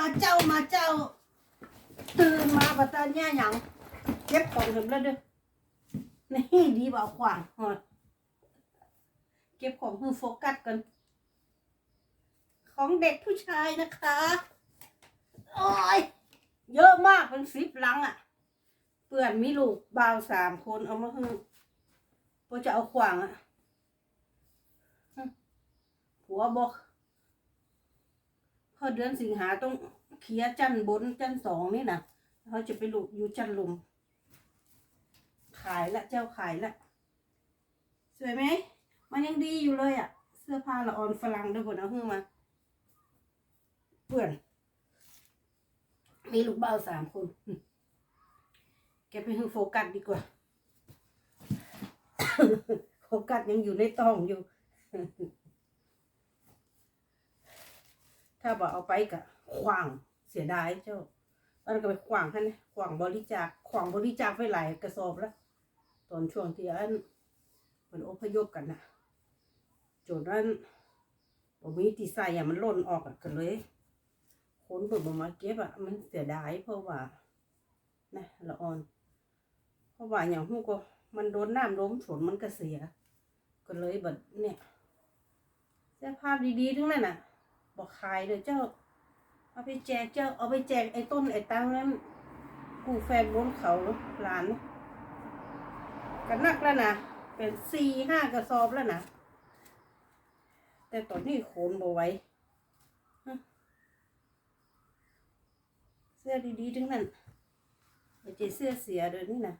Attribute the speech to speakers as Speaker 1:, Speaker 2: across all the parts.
Speaker 1: มาเจ้ามาเจ้า ตื่นมาปัตตานีหยังเก็บของเห็นแล้วเด้อนี่ดีบ่าขวางหอดเก็บของเพื่อโฟกัสกัน ของเด็กผู้ชายนะคะ โอ้ย เยอะมากเป็นสิบลังอะ่ะ เปื่อนมีลูกบ่าวสามคนเอามาให้พอจะเอาขวางอะ่ะผัวบอก พอเดือนสิงหาต้องเคลียจันบนจันสองนี่นะเขาจะไปหลูกอยู่จันลุมขายละเจ้าขายละสวยไหมมันยังดีอยู่เลยอะ่ะ เสื้อผ้าละออนฝรั่งด้วยคนเอาขึ้นมาเปื่อน มีลูกเบ้าสามคน แกไปให้โฟกัสดีกว่า โฟกัสยังอยู่ในท้องอยู่ ถ้าบอกเอาไปกะขวางเสียดายเจ้าตอนนก็ไปขวางท่านขวางบริจาคขวางบริจาคไปหลายกระสอบแล้วตอนช่วงที่อันมันอพยพกันนะจนนั้นบ่มีที่ใส่อะมันล่นออกอะกันเลยคนเปิดมาเก็บอะมันเสียดายเพราะว่านะละออน เพราะว่าอย่างหูก็มันโดนน้ำล้มฝนมันก็เสีย ก็เลยแบบเนี่ยเสื้อผ้าดีๆทั้งนั้นน่ะ บอกขายเลยเจ้า เอาไปแจกเจ้า เอาไปแจกไอ้ต้นไอ้ตังนั้น กูแฟนบนเขาหลานกันนักแล้วนะ เป็นสี่ห้ากระสอบแล้วนะแต่ตอนนี้โขนบ่ไว้เสื้อดีๆทั้งนั้นไม่ใช่เสื้อเสียเดี๋ยวนี้นะ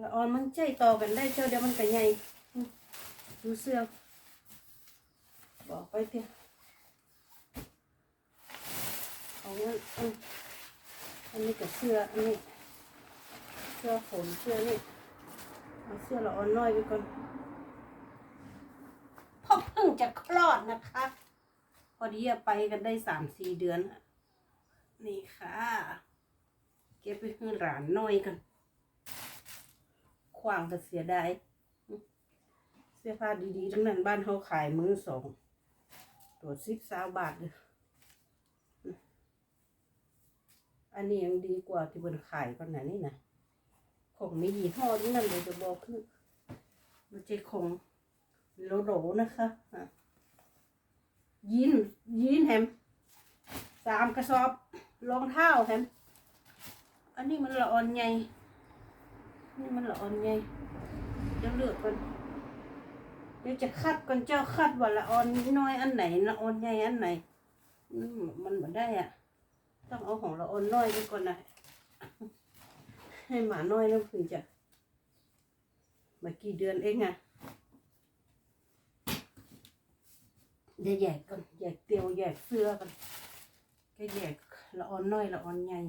Speaker 1: ละออนมันใจต่อกันได้เจ้าเดี๋ยวมันก็ใหญ่ ดูเสื้อ บอกไปเถอะเอาเงินอันนี้กับเสื้อ อันนี้ เสื้อขนเสื้อนี่เอาเสื้อละออนน้อยไปก่อนพ่อเพิ่งจะคลอดนะคะ พอดีไปกันได้สามสี่เดือน นี่ค่ะ เก็บไปให้หลานน้อยกันขวางก็เสียดาย เสื้อผ้าดีๆ ทั้งนั้นบ้านเขาขายมือสอง ตัวสิบสาบาทเลยอันนี้ยังดีกว่าที่บนขายกันนะนี่นะของไม่ยี่ห้อที่นั่นเลยจะบอกคือมันจะของโหลๆนะคะยีนยีนแฮมสามกระสอบรองเท้าแฮมอันนี้มันละอ่อนใหญ่นี่มันละอ่อนใหญ่เดี๋ยวเลือกกัน เดี๋ยวจะคัดกันเจ้าคัดว่าละอ่อนน้อยอันไหนละอ่อนใหญ่อันไหนมมันไม่ได้อะ ต้องเอาของละอ่อนน้อยไปก่อนนะให้หมาน้อยแล้วถึงจะมากี่เดือนเองอะเดี๋ยวแยกกันแยกเตียวแยกเสื้อกันก็แยกละออนน้อยละออนใหญ่